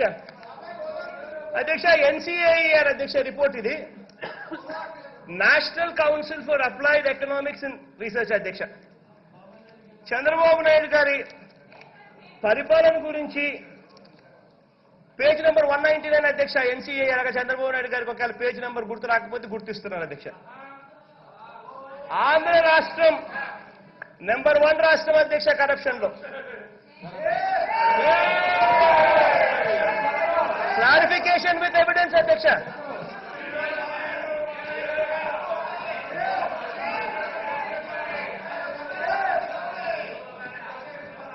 అధ్యక్ష. అధ్యక్ష ఎన్సీఏఆర్ అధ్యక్ష రిపోర్ట్ ఇది? National council for applied economics and research అధ్యక్ష. చంద్రబాబు నాయుడు గారి పరిపాలన గురించి page number one ninety nine అధ్యక్ష ఎన్సీఏ అనగా చంద్రబాబు నాయుడు గారికి ఒకవేళ పేజ్ నెంబర్ గుర్తు రాకపోతే గుర్తిస్తున్నారు అధ్యక్ష. ఆంధ్ర రాష్ట్రం నెంబర్ వన్ రాష్ట్రం అధ్యక్ష కరప్షన్లో. క్లారిఫికేషన్ విత్ ఎవిడెన్స్ అధ్యక్ష.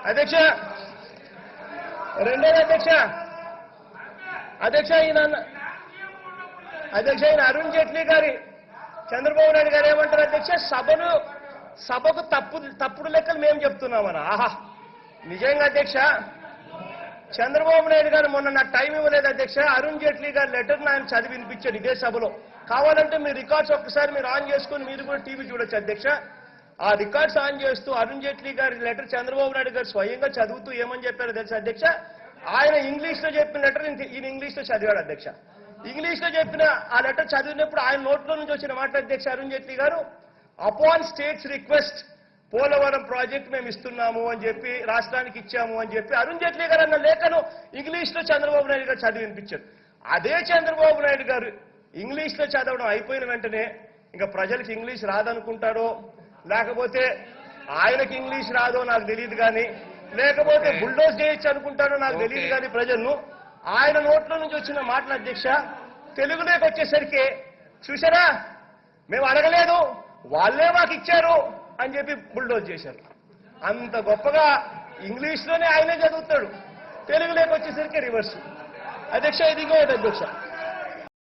అధ్యక్ష రెండోది అధ్యక్ష. అధ్యక్ష ఈయన అధ్యక్ష ఈయన అరుణ్ జైట్లీ గారి చంద్రబాబు నాయుడు గారు ఏమంటారు అధ్యక్ష? సభను సభకు తప్పు తప్పుడు లెక్కలు మేము చెప్తున్నామని? ఆహా. నిజంగా అధ్యక్ష చంద్రబాబు నాయుడు గారు మొన్న నాకు టైం ఇవ్వలేదు అధ్యక్ష. అరుణ్ జైట్లీ గారి లెటర్ ఆయన చదివి వినిపించాడు ఇదే సభలో. కావాలంటే మీ రికార్డ్స్ ఒక్కసారి మీరు ఆన్ చేసుకొని మీరు కూడా టీవీ చూడొచ్చు అధ్యక్ష. ఆ రికార్డ్స్ ఆన్ చేస్తూ అరుణ్ జైట్లీ గారి లెటర్ చంద్రబాబు నాయుడు గారు స్వయంగా చదువుతూ ఏమని చెప్పారో తెలుసు అధ్యక్ష? ఆయన ఇంగ్లీష్లో చెప్పిన లెటర్ ఈయన ఇంగ్లీష్లో చదివాడు అధ్యక్ష. ఇంగ్లీష్లో చెప్పిన ఆ లెటర్ చదివినప్పుడు ఆయన నోట్లో నుంచి వచ్చిన మాట అధ్యక్ష అరుణ్ జైట్లీ గారు. Upon states request Polavaram project మేము ఇస్తున్నాము అని చెప్పి రాష్ట్రానికి ఇచ్చాము అని చెప్పి అరుణ్ జైట్లీ గారు అన్న లేఖను ఇంగ్లీష్లో చంద్రబాబు నాయుడు గారు చదివి వినిపించారు. అదే చంద్రబాబు నాయుడు గారు ఇంగ్లీష్లో చదవడం అయిపోయిన వెంటనే ఇంకా ప్రజలకు ఇంగ్లీష్ రాదనుకుంటారో లేకపోతే ఆయనకి ఇంగ్లీష్ రాదో నాకు తెలియదు కానీ లేకపోతే బుల్డోజ్ చేయొచ్చు అనుకుంటారో నాకు తెలియదు కానీ ప్రజలను ఆయన నోట్లో నుంచి వచ్చిన మాటల అధ్యక్ష తెలుగులోకి వచ్చేసరికి చూసారా మేము అడగలేదు వాళ్ళే మాకు ఇచ్చారు. అని చెప్పి బుల్డోజ్ చేశారు. అంత గొప్పగా ఇంగ్లీష్లోనే ఆయనే చదువుతాడు. తెలుగులోకి వచ్చేసరికి రివర్స్ అధ్యక్ష ఇది అధ్యక్ష.